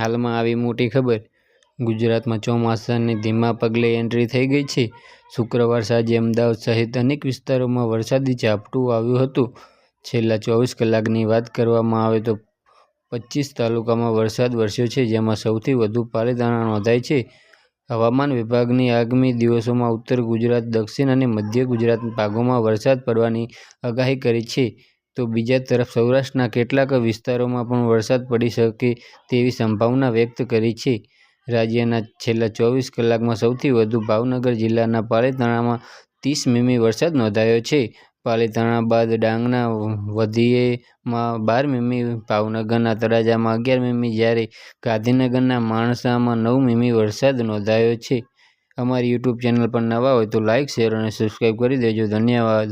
હાલમાં આવી મોટી ખબર? ગુજરાતમાં ચોમાસાની ધીમા પગલે એન્ટ્રી થઈ ગઈ છે. શુક્રવાર સાંજે અમદાવાદ સહિત અનેક વિસ્તારોમાં વરસાદી ઝાપટું આવ્યું હતું. છેલ્લા ચોવીસ કલાકની વાત કરવામાં આવે તો પચીસ તાલુકામાં વરસાદ વરસ્યો છે, જેમાં સૌથી વધુ પાલીતાણા નોંધાઈ છે. હવામાન વિભાગની આગામી દિવસોમાં ઉત્તર ગુજરાત, દક્ષિણ અને મધ્ય ગુજરાત ભાગોમાં વરસાદ પડવાની આગાહી કરી છે. તો બીજા તરફ સૌરાષ્ટ્રના કેટલાક વિસ્તારોમાં પણ વરસાદ પડી શકે તેવી સંભાવના વ્યક્ત કરી છે. રાજ્યના છેલ્લા ચોવીસ કલાકમાં સૌથી વધુ ભાવનગર જિલ્લાના પાલિતાણામાં ત્રીસ મીમી વરસાદ નોંધાયો છે. પાલીતાણા બાદ ડાંગના વધીએમાં બાર મીમી, ભાવનગરના તળાજામાં અગિયાર મીમી, જ્યારે ગાંધીનગરના માણસામાં નવ મીમી વરસાદ નોંધાયો છે. અમારી યુટ્યુબ ચેનલ પર નવા હોય તો લાઇક શેર અને સબસ્ક્રાઇબ કરી દેજો. ધન્યવાદ.